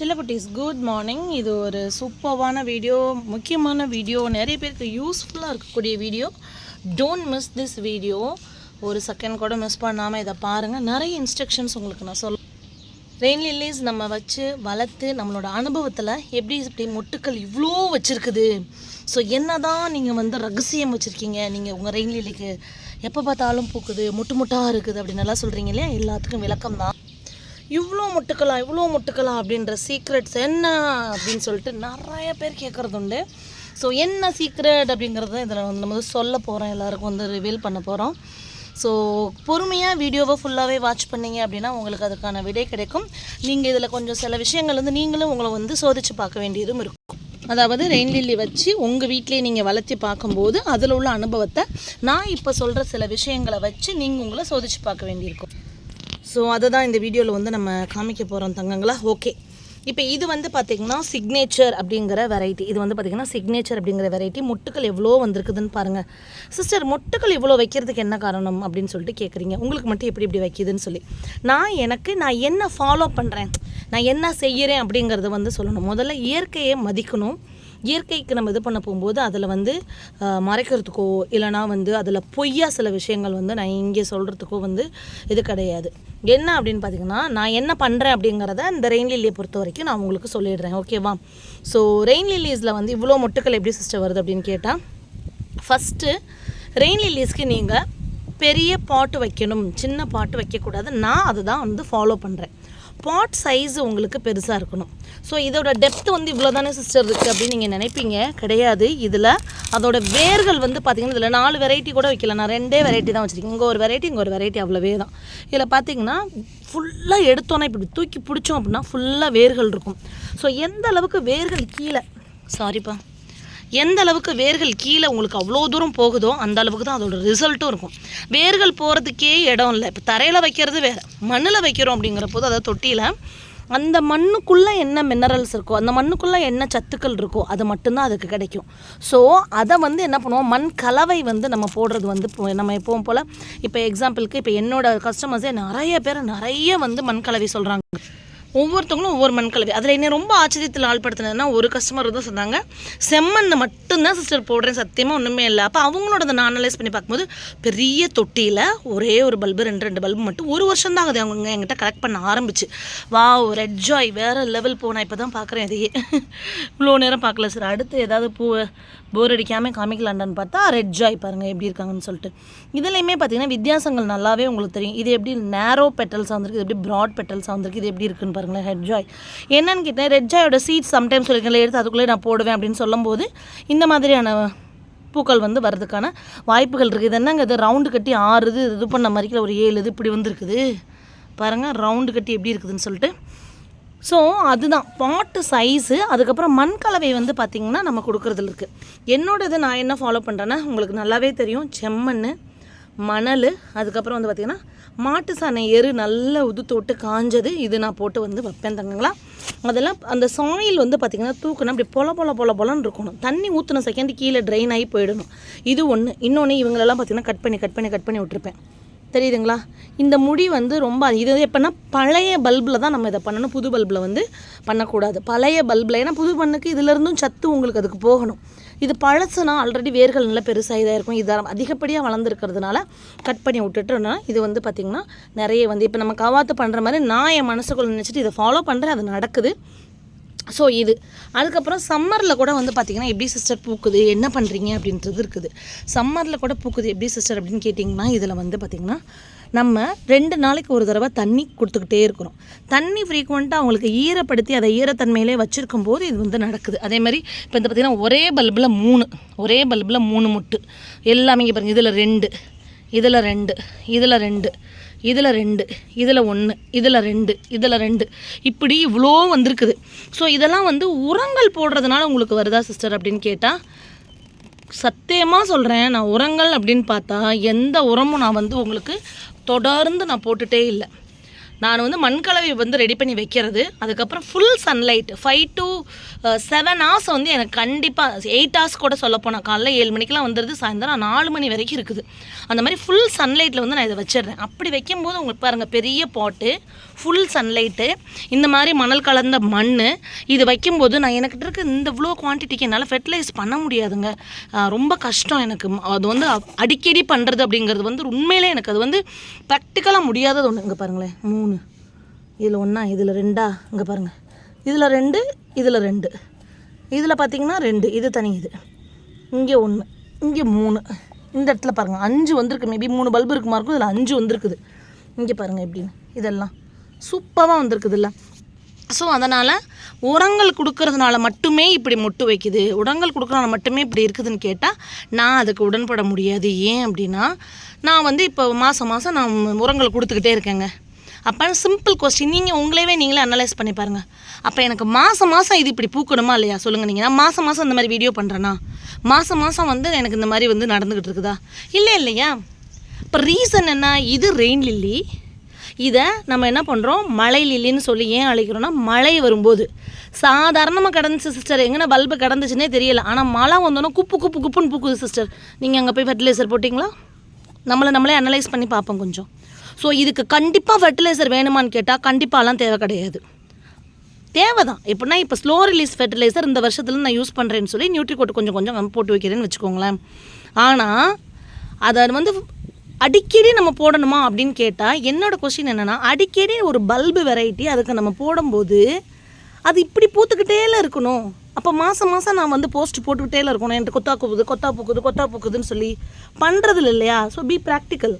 சில்லக்குட்டீஸ் good morning இது ஒரு சூப்பர்வான video முக்கியமான வீடியோ நிறைய பேருக்கு யூஸ்ஃபுல்லாக இருக்கக்கூடிய video don't miss this video ஒரு செகண்ட் கூட மிஸ் பண்ணாமல் இதை பாருங்கள் நிறைய இன்ஸ்ட்ரக்ஷன்ஸ் உங்களுக்கு நான் சொல்ல ரெயின் லில்லிஸ் நம்ம வச்சு வளர்த்து நம்மளோட அனுபவத்தில் எப்படி இப்படி மொட்டுக்கள் இவ்வளோ வச்சுருக்குது. ஸோ என்ன தான் நீங்கள் வந்து ரகசியம் வச்சுருக்கீங்க. நீங்கள் உங்கள் ரெயின் லில்லிக்கு எப்போ பார்த்தாலும் பூக்குது முட்டு முட்டாக இருக்குது அப்படின்னு நல்லா சொல்கிறீங்க இல்லையா? எல்லாத்துக்கும் விளக்கம் தான் இவ்வளோ முட்டுக்கலாம் இவ்வளோ முட்டுக்கலாம் அப்படின்ற சீக்ரெட்ஸ் என்ன அப்படின்னு சொல்லிட்டு நிறைய பேர் கேட்குறது உண்டு ஸோ என்ன சீக்ரெட் அப்படிங்கிறத இதில் வந்து நம்ம வந்து சொல்ல போகிறோம் எல்லாருக்கும் வந்து ரிவீல் பண்ண போகிறோம் ஸோ பொறுமையாக வீடியோவை ஃபுல்லாகவே வாட்ச் பண்ணீங்க அப்படின்னா உங்களுக்கு அதுக்கான விடை கிடைக்கும். நீங்கள் இதில் கொஞ்சம் சில விஷயங்கள் வந்து நீங்களும் உங்களை வந்து சோதித்து பார்க்க வேண்டியதும் இருக்கும். அதாவது ரெயின் லில்லி வச்சு உங்கள் வீட்டிலேயே நீங்கள் வளர்த்தி பார்க்கும்போது அதில் உள்ள அனுபவத்தை நான் இப்போ சொல்கிற சில விஷயங்களை வச்சு நீங்கள் உங்களை சோதித்து பார்க்க வேண்டியிருக்கும். ஸோ அதை தான் இந்த வீடியோவில் வந்து நம்ம காமிக்க போகிறோம் தங்கங்களா. ஓகே இப்போ இது வந்து பார்த்திங்கன்னா சிக்னேச்சர் அப்படிங்கிற வெரைட்டி இது வந்து பார்த்திங்கன்னா சிக்னேச்சர் அப்படிங்கிற வெரைட்டி முட்டுக்கள் எவ்வளோ வந்திருக்குதுன்னு பாருங்கள் சிஸ்டர் முட்டுக்கள் இவ்வளோ வைக்கிறதுக்கு என்ன காரணம் அப்படின்னு சொல்லிட்டு கேட்குறீங்க உங்களுக்கு மட்டும் எப்படி இப்படி வைக்கிதுன்னு சொல்லி. நான் எனக்கு நான் என்ன ஃபாலோ பண்ணுறேன் நான் என்ன செய்கிறேன் அப்படிங்கிறத வந்து சொல்லணும். முதல்ல இயற்கையை மதிக்கணும். இயற்கைக்கு நம்ம இது பண்ண போகும்போது அதில் வந்து மறைக்கிறதுக்கோ இல்லைனா வந்து அதில் பொய்யா சில விஷயங்கள் வந்து நான் இங்கே சொல்கிறதுக்கோ வந்து இது கிடையாது. என்ன அப்படின்னு பார்த்தீங்கன்னா நான் என்ன பண்ணுறேன் அப்படிங்கிறத இந்த ரெயின் லில்லியை பொறுத்த வரைக்கும் நான் உங்களுக்கு சொல்லிடுறேன். ஓகேவா ஸோ ரெயின் லில்லிஸில் வந்து இவ்வளோ மொட்டுக்கள் எப்படி சிஸ்டர் வருது அப்படின்னு கேட்டால் ஃபஸ்ட்டு ரெயின் லில்லிஸ்க்கு நீங்கள் பெரிய பாட்டு வைக்கணும் சின்ன பாட்டு வைக்கக்கூடாது. நான் அதை தான் வந்து ஃபாலோ பண்ணுறேன் பாட் சைஸ் உங்களுக்கு பெருசாக இருக்கணும். ஸோ இதோட டெப்த் வந்து இவ்வளோ தானே சிஸ்டர் இருக்குது அப்படின்னு நீங்கள் நினைப்பீங்க? கிடையாது. இதில் அதோட வேர்கள் வந்து பார்த்தீங்கன்னா இதில் நாலு வெரைட்டி கூட வைக்கல நான் ரெண்டே வெரைட்டி தான் வச்சுருக்கேன். இங்கே ஒரு வெரைட்டி இங்கே ஒரு வெரைட்டி அவ்வளோவே தான். இதில் பார்த்தீங்கன்னா ஃபுல்லாக எடுத்தோன்னே இப்படி தூக்கி பிடிச்சோம் அப்படின்னா ஃபுல்லாக வேர்கள் இருக்கும். ஸோ எந்த அளவுக்கு வேர்கள் கீழே? சாரிப்பா எந்த அளவுக்கு வேர்கள் கீழே உங்களுக்கு அவ்வளோ தூரம் போகுதோ அந்த அளவுக்கு தான் அதோட ரிசல்ட்டும் இருக்கும். வேர்கள் போகிறதுக்கே இடம் இல்லை. இப்போ தரையில் வைக்கிறது வேறு. மண்ணில் வைக்கிறோம் அப்படிங்கிற போது அதாவது தொட்டியில் அந்த மண்ணுக்குள்ளே என்ன மினரல்ஸ் இருக்கோ அந்த மண்ணுக்குள்ளே என்ன சத்துக்கள் இருக்கோ அது மட்டும்தான் அதுக்கு கிடைக்கும். ஸோ அதை வந்து என்ன பண்ணுவோம்? மண் கலவை வந்து நம்ம போடுறது வந்து நம்ம எப்பவும் போல் இப்போ எக்ஸாம்பிளுக்கு இப்போ என்னோடய கஸ்டமர்ஸே நிறைய பேர் நிறைய வந்து மண் கலவை சொல்கிறாங்க ஒவ்வொருத்தவங்களும் ஒவ்வொரு மண் கலவை அதில் என்ன ரொம்ப ஆச்சரியத்தில் ஆள்படுத்தினதுன்னா ஒரு கஸ்டமர் தான் சொன்னாங்க. செம்மண் மட்டும்தான் சிஸ்டர் போடுறேன் சத்தியமாக ஒன்றுமே இல்லை. அப்போ அவங்களோட நான் அனலைஸ் பண்ணி பார்க்கும்போது பெரிய தொட்டியில் ஒரே ஒரு பல்பு ரெண்டு ரெண்டு பல்பு மட்டும் ஒரு வருஷம் தான் ஆகுது. அவங்க என்கிட்ட கலெக்ட் பண்ண ஆரம்பிச்சு. வா ரெட் ஜாய் வேறு லெவல் போனால் இப்போ தான் பார்க்குறேன் இதையே இவ்வளோ நேரம் பார்க்கல சார் அடுத்து ஏதாவது பூ போர் அடிக்காமல் காமிக்கலாண்டான்னு பார்த்தா ரெட் ஜாய் பாருங்கள் எப்படி இருக்காங்கன்னு சொல்லிட்டு. இதுலையுமே பார்த்தீங்கன்னா வித்தியாசங்கள் நல்லாவே உங்களுக்கு தெரியும். இது எப்படி நேரோ பெட்டல்ஸாக வந்திருக்கு இது எப்படி ப்ராட் பெட்டல்ஸாக வந்திருக்கு இது எப்படி இருக்குன்னு பாருங்களேன் ஹெட் ஜாய் என்னன்னு கேட்டேன் ரெட் ஜாயோட சீட்ஸ் சம்டைம்ஸ் சொல்லியிருக்கேன் எடுத்து அதுக்குள்ளே நான் போடுவேன் அப்படின்னு சொல்லும்போது இந்த மாதிரியான பூக்கள் வந்து வர்றதுக்கான வாய்ப்புகள் இருக்குது இது என்னங்க இது ரவுண்டு கட்டி ஆறு இது இது பண்ண மாதிரிக்கில் ஒரு ஏழு இது இப்படி வந்துருக்குது. பாருங்கள் ரவுண்டு கட்டி எப்படி இருக்குதுன்னு சொல்லிட்டு. ஸோ அதுதான். பாட்டு சைஸு அதுக்கப்புறம் மண் கலவை வந்து பார்த்திங்கன்னா நம்ம கொடுக்குறதுல இருக்குது என்னோடது நான் என்ன ஃபாலோ பண்ணுறேன்னா உங்களுக்கு நல்லாவே தெரியும். செம்மண் மணல் அதுக்கப்புறம் வந்து பார்த்திங்கன்னா மாட்டு சாணை எரு நல்லா உதுத்து விட்டு காஞ்சது இது நான் போட்டு வந்து வைப்பேன் தங்கங்களா. அதெல்லாம் அந்த சாயில் வந்து பார்த்திங்கன்னா தூக்கணும் அப்படி பொல பொல பொல பொலன்னு இருக்கணும். தண்ணி ஊற்றின செகண்ட் கீழே ட்ரெயின் ஆகி போயிடணும். இது ஒன்று இன்னொன்று இவங்களெல்லாம் பார்த்திங்கன்னா கட் பண்ணி கட் பண்ணி கட் பண்ணி விட்டுருப்பேன். தெரியுதுங்களா? இந்த முடி வந்து ரொம்ப இது எப்படின்னா பழைய பல்பில் தான் நம்ம இதை பண்ணணும். புது பல்பில் வந்து பண்ணக்கூடாது. பழைய பல்பில் ஏன்னா புது பண்ணுக்கு இதுலேருந்தும் சத்து உங்களுக்கு அதுக்கு போகணும். இது பழசுனா ஆல்ரெடி வேர்கள் நல்லா பெருசாக இதாக இருக்கும். இதை அதிகப்படியாக வளர்ந்துருக்கிறதுனால கட் பண்ணி விட்டுட்டுனா இது வந்து பார்த்திங்கன்னா நிறைய வந்து இப்போ நம்ம கவாத்து பண்ணுற மாதிரி நான் என் மனசுக்குள்ள நினச்சிட்டு இதை ஃபாலோ பண்ணுறேன் அது நடக்குது. ஸோ இது. அதுக்கப்புறம் சம்மரில் கூட வந்து பார்த்திங்கன்னா எப்படி சிஸ்டர் பூக்குது என்ன பண்ணுறீங்க அப்படின்றது இருக்குது. சம்மரில் கூட பூக்குது எப்படி சிஸ்டர் அப்படின்னு கேட்டிங்கன்னா இதில் வந்து பார்த்திங்கன்னா நம்ம ரெண்டு நாளைக்கு ஒரு தடவை தண்ணி கொடுத்துக்கிட்டே இருக்கிறோம். தண்ணி ஃப்ரீக்வெண்ட்டாக அவங்களுக்கு ஈரப்படுத்தி அதை ஈரத்தன்மையிலே வச்சுருக்கும் போது இது வந்து நடக்குது. அதே மாதிரி இப்போ இந்த பார்த்திங்கன்னா ஒரே பல்பில் மூணு ஒரே பல்பில் மூணு முட்டு. எல்லாமே இங்கே பாருங்கள் இதில் ரெண்டு இதில் ரெண்டு இதில் ரெண்டு இதில் ரெண்டு இதில் ஒன்று இதில் ரெண்டு இதில் ரெண்டு. இப்படி இவ்வளோ வந்திருக்குது. ஸோ இதெல்லாம் வந்து உரங்கள் போடுறதுனால உங்களுக்கு வருதா சிஸ்டர் அப்படின்னு கேட்டால் சத்தியமாக சொல்கிறேன் நான் உரங்கள் அப்படின்னு பார்த்தா எந்த உரமும் நான் வந்து உங்களுக்கு தொடர்ந்து நான் போட்டுட்டே இல்லை. நான் வந்து மண்கலவை வந்து ரெடி பண்ணி வைக்கிறது. அதுக்கப்புறம் full sunlight five to seven hours வந்து எனக்கு கண்டிப்பாக எயிட் ஹவர்ஸ் கூட சொல்லப்போனால் காலைல ஏழு மணிக்கெலாம் வந்துடுது சாயந்தரம் நாலு மணி வரைக்கும் இருக்குது. அந்த மாதிரி ஃபுல் சன்லைட்டில் வந்து நான் இதை வச்சிடுறேன். அப்படி வைக்கும்போது உங்களுக்கு பாருங்கள் பெரிய பாட்டு ஃபுல் சன்லைட்டு இந்த மாதிரி மணல் கலந்த மண் இது வைக்கும்போது நான் எனக்கிட்ட இருக்க இந்த இவ்வளோ குவான்டிட்டிக்கு என்னால் ஃபெர்டிலைஸ் பண்ண முடியாதுங்க. ரொம்ப கஷ்டம் எனக்கு. அது வந்து அடிக்கடி பண்ணுறது அப்படிங்கிறது வந்து உண்மையிலே எனக்கு அது வந்து ப்ராக்டிக்கலாக முடியாதது ஒன்று இங்கே பாருங்களேன். மூணு இதில் ஒன்றா இதில் ரெண்டா? இங்கே பாருங்கள் இதில் ரெண்டு இதில் ரெண்டு. இதில் பார்த்தீங்கன்னா ரெண்டு. இது தனி இது. இங்கே ஒன்று இங்கே மூணு. இந்த இடத்துல பாருங்கள் அஞ்சு வந்திருக்கு. மேபி மூணு பல்பு இருக்குமா இருக்கும் இதில் அஞ்சு வந்திருக்குது. இங்கே பாருங்கள் எப்படின்னு. இதெல்லாம் சூப்பராக வந்திருக்குது இல்லை. ஸோ அதனால் உரங்கள் கொடுக்கறதுனால மட்டுமே இப்படி மொட்டு வைக்குது. உரங்கள் கொடுக்குறதுனால மட்டுமே இப்படி இருக்குதுன்னு கேட்டால் நான் அதுக்கு உடன்பட முடியாது. ஏன் அப்படின்னா நான் வந்து இப்போ மாதம் மாதம் நான் உரங்கள் கொடுத்துக்கிட்டே இருக்கேங்க. அப்போ சிம்பிள் கொஸ்டின் நீங்கள் உங்களையவே நீங்களே அனலைஸ் பண்ணி பாருங்கள் அப்போ எனக்கு மாதம் மாதம் இது இப்படி பூக்கணுமா இல்லையா? சொல்லுங்கள் நீங்கள் நான் மாதம் மாதம் இந்த மாதிரி வீடியோ பண்ணுறேன்னா மாதம் மாதம் வந்து எனக்கு இந்த மாதிரி வந்து நடந்துக்கிட்டு இருக்குதா? இல்லை இல்லையா? இப்போ ரீசன் என்ன? இது ரெயின் லில்லி இதை நம்ம என்ன பண்ணுறோம் மழை லில்லின்னு சொல்லி ஏன் அழைக்கிறோன்னா மழை வரும்போது. சாதாரணமாக கிடந்துச்சு சிஸ்டர் எங்கன்னா பல்பு கிடந்துச்சுன்னே தெரியல. ஆனால் மழை வந்தோன்னா குப்பு குப்பு குப்புன்னு பூக்குது சிஸ்டர் நீங்கள் அங்கே போய் ஃபெர்டிலைசர் போட்டிங்களா? நம்மளை நம்மளே அனலைஸ் பண்ணி பார்ப்போம் கொஞ்சம். ஸோ இதுக்கு கண்டிப்பாக ஃபெர்டிலைசர் வேணுமான்னு கேட்டால் கண்டிப்பாலாம் தேவை கிடையாது. தேவை தான் எப்படின்னா இப்போ ஸ்லோ ரிலீஸ் ஃபெர்டிலைசர் இந்த வருஷத்துல நான் யூஸ் பண்ணுறேன்னு சொல்லி நியூட்ரிகோட் கொஞ்சம் கொஞ்சம் போட்டு வைக்கிறேன்னு வச்சுக்கோங்களேன். ஆனால் அதை வந்து அடிக்கடி நம்ம போடணுமா அப்படின்னு கேட்டால் என்னோடய கொஷின் என்னென்னா அடிக்கடி ஒரு பல்பு வெரைட்டி அதுக்கு நம்ம போடும்போது அது இப்படி பூத்துக்கிட்டேல இருக்கணும். அப்போ மாதம் மாதம் நான் வந்து போஸ்ட் போட்டுக்கிட்டேல இருக்கணும். என்கிட்ட கொத்தா பூக்குது கொத்தா பூக்குது கொத்தா பூக்குதுன்னு சொல்லி பண்ணுறதில்ல இல்லையா? ஸோ பி ப்ராக்டிக்கல்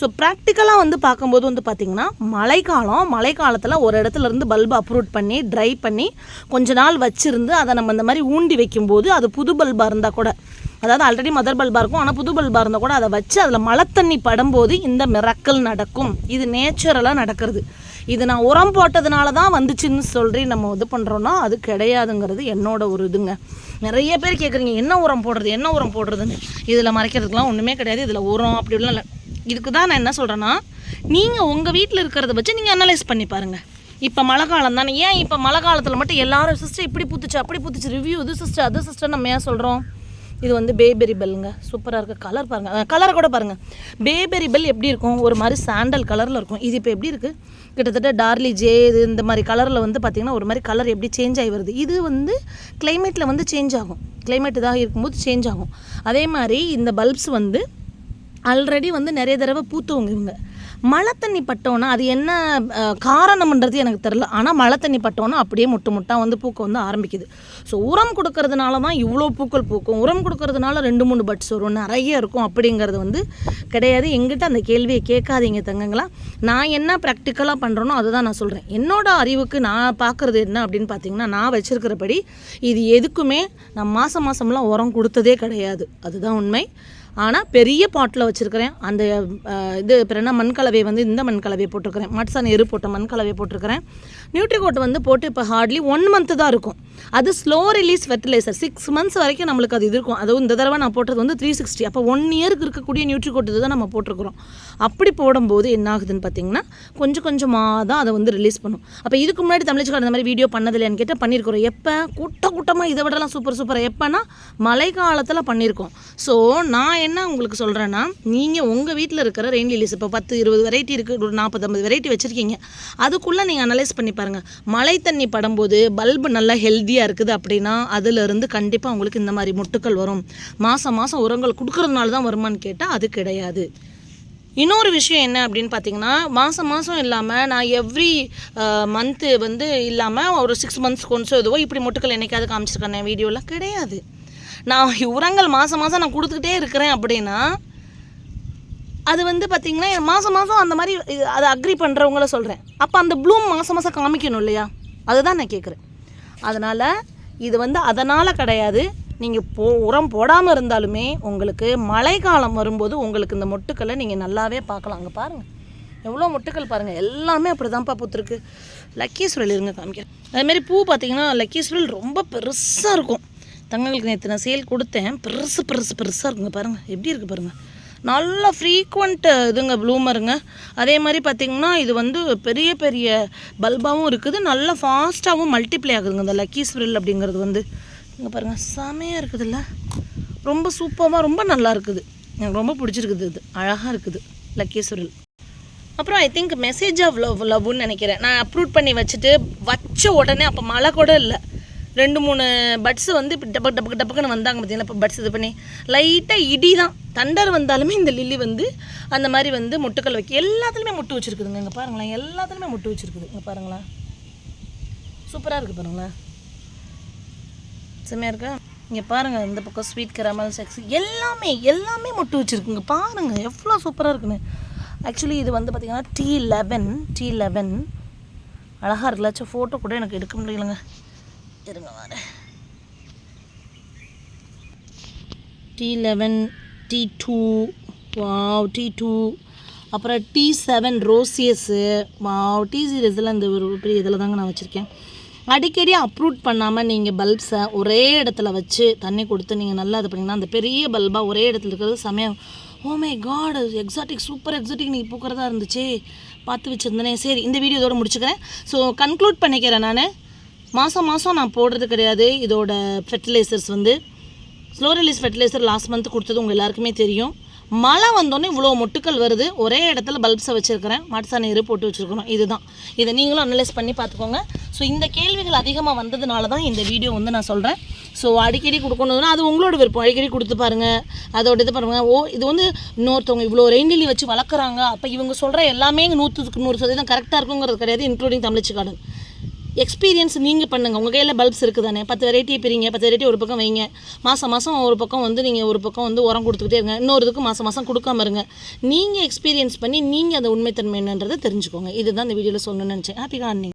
ஸோ ப்ராக்டிக்கலாக வந்து பார்க்கும்போது வந்து பார்த்திங்கன்னா மழைக்காலம் மழைக்காலத்தில் ஒரு இடத்துல இருந்து பல்பு அப்ரூட் பண்ணி ட்ரை பண்ணி கொஞ்ச நாள் வச்சுருந்து அதை நம்ம இந்த மாதிரி ஊண்டி வைக்கும்போது அது புது பல்பாக இருந்தால் கூட அதாவது ஆல்ரெடி மதர் பல்பாக இருக்கும் ஆனால் புது பல்பாக இருந்தால் கூட அதை வச்சு அதில் மழை தண்ணி படும்போது இந்த மிரக்கல் நடக்கும். இது நேச்சுரலாக நடக்கிறது. இது நான் உரம் போட்டதுனால தான் வந்துச்சுன்னு சொல்லி நம்ம இது பண்ணுறோன்னா அது கிடையாதுங்கிறது என்னோட ஒரு இதுங்க. நிறைய பேர் கேட்குறீங்க என்ன உரம் போடுறது என்ன உரம் போடுறதுன்னு. இதில் மறைக்கிறதுக்குலாம் ஒன்றுமே கிடையாது இதில் உரம் அப்படி இல்லை. இதுக்கு தான் நான் என்ன சொல்கிறேன்னா நீங்கள் உங்கள் வீட்டில் இருக்கிறத வச்சு நீங்கள் அனலைஸ் பண்ணி பாருங்கள் இப்போ மழை காலம் தானே. ஏன் இப்போ மழை காலத்தில் மட்டும் எல்லாரும் சிஸ்டர் இப்படி பூத்துச்சு அப்படி பூத்துச்சு? ரிவ்யூ இது சிஸ்டர் அது சிஸ்டர் நம்ம ஏன் சொல்கிறோம் இது வந்து பேபெரி பெல்லுங்க சூப்பராக இருக்க. கலர் பாருங்கள் கலரை கூட பாருங்கள் பேபெரி பெல் எப்படி இருக்கும்? ஒரு மாதிரி சாண்டல் கலரில் இருக்கும். இது இப்போ எப்படி இருக்குது கிட்டத்தட்ட டார்லி ஜே இது இந்த மாதிரி கலரில் வந்து பார்த்திங்கன்னா ஒரு மாதிரி கலர் எப்படி சேஞ்ச் ஆகி வருது. இது வந்து கிளைமேட்டில் வந்து சேஞ்ச் ஆகும். கிளைமேட் இதாக இருக்கும்போது சேஞ்ச் ஆகும். அதே மாதிரி இந்த பல்ப்ஸ் வந்து ஆல்ரெடி வந்து நிறைய தடவை பூத்தவங்க இவங்க. மழை தண்ணி பட்டோன்னா அது என்ன காரணம்ன்றது எனக்கு தெரில ஆனால் மழை தண்ணி பட்டோன்னா அப்படியே முட்டு முட்டாக வந்து பூக்க வந்து ஆரம்பிக்குது. ஸோ உரம் கொடுக்கறதுனால தான் இவ்வளோ பூக்கள் பூக்கும். உரம் கொடுக்கறதுனால ரெண்டு மூணு பட்ஸ் வரும். நிறைய இருக்கும் அப்படிங்கிறது வந்து கிடையாது. எங்கிட்ட அந்த கேள்வியை கேட்காதீங்க தங்கங்களா. நான் என்ன ப்ராக்டிக்கலாக பண்ணுறேனோ அதுதான் நான் சொல்கிறேன் என்னோடய அறிவுக்கு நான் பார்க்குறது என்ன அப்படின்னு பார்த்தீங்கன்னா நான் வச்சுருக்கிறபடி இது எதுக்குமே நான் மாதம் மாதம்லாம் உரம் கொடுத்ததே கிடையாது. அதுதான் உண்மை. ஆனால் பெரிய பாட்டில் வச்சுருக்கிறேன். அந்த இது பிறனா என்ன மண்கலவை வந்து இந்த மண்கலவையை போட்டிருக்கிறேன். மட்சான் எரு போட்ட மண்கலவையை போட்டிருக்கிறேன். நியூட்ரிகோட் வந்து போட்டு இப்போ ஹார்ட்லி ஒன் மந்த்து தான் இருக்கும். அது slow release fertiliser six months வரைக்கும் நம்மளுக்கு அது இது இருக்கும். அதுவும் இந்த தடவை நான் போட்டது வந்து த்ரீ சிக்ஸ்டி அப்போ ஒன் இயருக்கு இருக்கக்கூடிய நியூட்ரிகோட் இது தான் நம்ம போட்டிருக்கிறோம். அப்படி போடும்போது என்ன ஆகுதுன்னு பார்த்தீங்கன்னா கொஞ்சம் கொஞ்சமாக தான் அதை வந்து ரிலீஸ் பண்ணும். அப்போ இதுக்கு முன்னாடி தமிழ்ச்சிக்கார இந்த மாதிரி வீடியோ பண்ணதில்லையான்னு கேட்டால் பண்ணியிருக்கிறோம் எப்போ? கூட்ட கூட்டமாக இதை விடலாம் சூப்பர் சூப்பராக எப்போனா மழை காலத்தில் பண்ணியிருக்கோம் ஸோ நான் என்ன உங்களுக்கு சொல்கிறேன்னா நீங்கள் உங்கள் வீட்டில் இருக்கிற ரெயின் லிலிஸ் இப்போ பத்து இருபது வெரைட்டி இருக்குது ஒரு நாற்பது ஐம்பது வெரைட்டி வச்சுருக்கீங்க. அதுக்குள்ளே நீங்கள் அனலைஸ் பண்ணி பாருங்கள் மழை தண்ணி படும்போது பல்பு நல்லா ஹெல்த்தியாக இருக்குது அப்படின்னா அதிலிருந்து கண்டிப்பாக அவங்களுக்கு இந்த மாதிரி முட்டுக்கள் வரும். மாதம் மாதம் உரங்கள் கொடுக்குறதுனால தான் வருமான்னு கேட்டால் அது கிடையாது. இன்னொரு விஷயம் என்ன அப்படின்னு பார்த்தீங்கன்னா மாதம் மாதம் இல்லாமல் நான் எவ்ரி மந்த்து வந்து இல்லாமல் ஒரு சிக்ஸ் மந்த்ஸ் கொண்டு எதுவோ இப்படி முட்டுக்கள் என்னைக்காவது காமிச்சிருக்கேன் வீடியோலாம் கிடையாது. நான் உரங்கள் மாதம் மாதம் நான் கொடுத்துக்கிட்டே இருக்கிறேன் அப்படின்னா அது வந்து பார்த்திங்கன்னா மாதம் மாதம் அந்த மாதிரி அதை அக்ரி பண்ணுறவங்கள சொல்கிறேன் அப்போ அந்த ப்ளூம் மாதம் மாதம் காமிக்கணும் இல்லையா? அதுதான் நான் கேட்குறேன் அதனால் இது வந்து அதனால் கிடையாது. நீங்கள் போ உரம் போடாமல் இருந்தாலுமே உங்களுக்கு மழைக்காலம் வரும்போது உங்களுக்கு இந்த மொட்டுக்களை நீங்கள் நல்லாவே பார்க்கலாம். அங்கே பாருங்கள் எவ்வளோ மொட்டுக்கள் பாருங்கள் எல்லாமே அப்படி தான்ப்பா பூத்துருக்கு. லக்கி சுரல் இருங்க காமிக்கிறேன். அதுமாரி பூ பார்த்தீங்கன்னா லக்கி ரொம்ப பெருசாக இருக்கும். தங்களுக்கு நேற்று நான் சேல் கொடுத்தேன். பெருசு பெருசு பெருசாக இருக்குங்க பாருங்கள் எப்படி இருக்குது பாருங்கள் நல்ல ஃப்ரீக்குவெண்ட்டு இதுங்க ப்ளூமருங்க அதே மாதிரி பார்த்திங்கன்னா இது வந்து பெரிய பெரிய பல்பாகவும் இருக்குது. நல்ல ஃபாஸ்ட்டாகவும் மல்டிப்ளை ஆகுதுங்க. இந்த லக்கி ஸ்ப்ரில் அப்படிங்கிறது வந்து. இங்கே பாருங்கள் செமையாக இருக்குதுல்ல. ரொம்ப சூப்பராக ரொம்ப நல்லா இருக்குது. எனக்கு ரொம்ப பிடிச்சிருக்குது இது. அழகாக இருக்குது லக்கி ஸ்ப்ரில் அப்புறம் I think message of love லவ்னு நினைக்கிறேன். நான் அப்ரூட் பண்ணி வச்சுட்டு வச்ச உடனே அப்போ மழை கூட இல்லை. ரெண்டு மூணு பட்ஸ் வந்து இப்போ டபக் டபக்கு டபக்குன்னு வந்தாங்க பார்த்தீங்களா இப்போ பட்ஸ் இது பண்ணி. லைட்டாக இடி தான். தண்டர் வந்தாலுமே இந்த லில்லி வந்து அந்த மாதிரி வந்து முட்டுக்கள் வைக்க எல்லாத்துலேயுமே முட்டு வச்சுருக்குதுங்க. இங்கே பாருங்களேன். எல்லாத்துலேயுமே முட்டு வச்சுருக்குது. இங்கே பாருங்களேன். சூப்பராக இருக்குது பாருங்களேன். செம்மையாக இருக்கா? இங்கே பாருங்கள் இந்த பக்கம் ஸ்வீட் கிராமல் செக்ஸ் எல்லாமே எல்லாமே முட்டு வச்சுருக்குங்க. பாருங்கள் எவ்வளோ சூப்பராக இருக்குன்னு. ஆக்சுவலி இது வந்து பார்த்திங்கன்னா டி லெவன் டி லெவன் அழகாக இருக்குல்ல. ஃபோட்டோ கூட எனக்கு எடுக்க முடியலங்க. இருங்க வரேன் T eleven T two wow T two அப்புறம் டி செவன் ரோசியஸு வாவ் டி சீரியஸில் இந்த ஒரு பெரிய இதில் தாங்க நான் வச்சுருக்கேன். அடிக்கடி அப்ரூட் பண்ணாமல் நீங்கள் பல்ப்ஸை ஒரே இடத்துல வச்சு தண்ணி கொடுத்து நீங்கள் நல்லா இது பண்ணிங்கன்னா அந்த பெரிய பல்பாக ஒரே இடத்துல இருக்கிறது சமயம் ஓமே oh my God exotic super exotic நீங்கள் பூக்கிறதா இருந்துச்சு. பார்த்து வச்சுருந்தேனே. சரி இந்த வீடியோ இதோட முடிச்சுக்கிறேன். ஸோ கன்க்ளூட் பண்ணிக்கிறேன் நான். மாதம் மாதம் நான் போடுறது கிடையாது. இதோட ஃபெர்டிலைசர்ஸ் வந்து slow release fertiliser last month கொடுத்தது உங்கள் எல்லாருக்குமே தெரியும். மழை வந்தோடனே இவ்வளோ மொட்டுக்கள் வருது. ஒரே இடத்துல பல்ப்ஸை வச்சுருக்கிறேன். மாட்டுசா போட்டு வச்சுருக்கணும். இதுதான். இதை நீங்களும் அனலைஸ் பண்ணி பார்த்துக்கோங்க. ஸோ இந்த கேள்விகள் அதிகமாக வந்ததுனால தான் இந்த வீடியோ வந்து நான் சொல்கிறேன் ஸோ அடிக்கடி கொடுக்கணும்னா அது உங்களோட விருப்பம். அடிக்கடி கொடுத்து பாருங்கள் அதோட இது பாருங்கள் ஓ இது வந்து இன்னொருத்தவங்க இவ்வளோ ரெயின்லி வச்சு வளர்க்குறாங்க. அப்போ இவங்க சொல்கிற எல்லாமே நூற்றுக்கு நூறு சதவீதம் கரெக்டாக இருக்குங்கிறது கிடையாது இன்க்ளூடிங் தமிழ்ச்சி கார்டன் எக்ஸ்பீரியன்ஸ் நீங்கள் பண்ணுங்கள் உங்கள் கையில் பல்ப்ஸ் இருக்குது தானே பத்து வெரைட்டியை பிரிங்க. பத்து வெரைட்டி ஒரு பக்கம் வைங்க. மாதம் மாதம் ஒரு பக்கம் வந்து நீங்கள் ஒரு பக்கம் வந்து உரம் கொடுத்துக்கிட்டே இருங்க. இன்னொரு இதுக்கு மாதம் மாதம் கொடுக்காம இருங்க. நீங்கள் எக்ஸ்பீரியன்ஸ் பண்ணி நீங்கள் அந்த உண்மைத்தன்மை என்னன்றதை தெரிஞ்சுக்கோங்க. இதுதான் இந்த வீடியோவில் சொல்லணும்னு நினச்சேன். Happy Corning